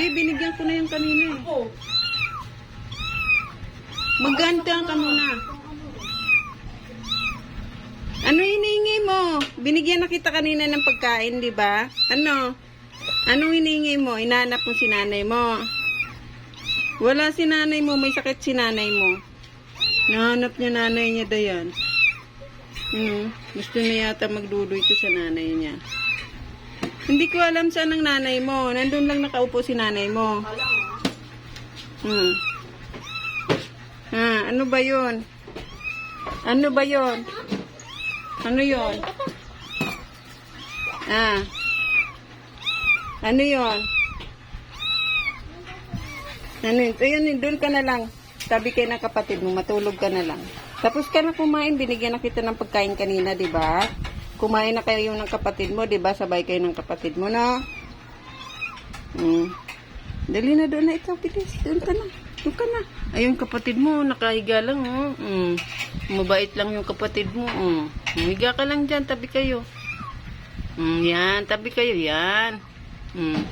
Hindi, binigyan ko na yung kanina eh. Oh, Maganda ka muna. Ano hinihingi mo? Binigyan na kita kanina ng pagkain, di ba? Ano? Anong hinihingi mo? Inaanap mo si nanay mo. Wala si nanay mo, may sakit si nanay mo. Nahanap niya nanay niya dayan. Hmm, gusto niya yata magdudo ito sa nanay niya. Hindi ko alam saan ang nanay mo. Nandun lang nakaupo si nanay mo. alam mo. Hmm. Ah, ano ba 'yon? Ano ba 'yon? Ano 'yon? Ah. Ano 'yon? Ano yun? Ayun, doon ka na lang. Tabi kayo ng kapatid mo, matulog ka na lang. Tapos ka na kumain, binigyan na kita ng pagkain kanina, di ba? Kumain na kayo ng kapatid mo, di ba? Sabay kayo ng kapatid mo, no? Hmm. Dali na doon na ikaw, bilis. Doon ka na. Doon ka na. Ayun, kapatid mo, nakahiga lang, oh. Mm. Mabait lang yung kapatid mo, oh. Higa ka lang dyan, tabi kayo. Mm, yan, tabi kayo, yan. Mm.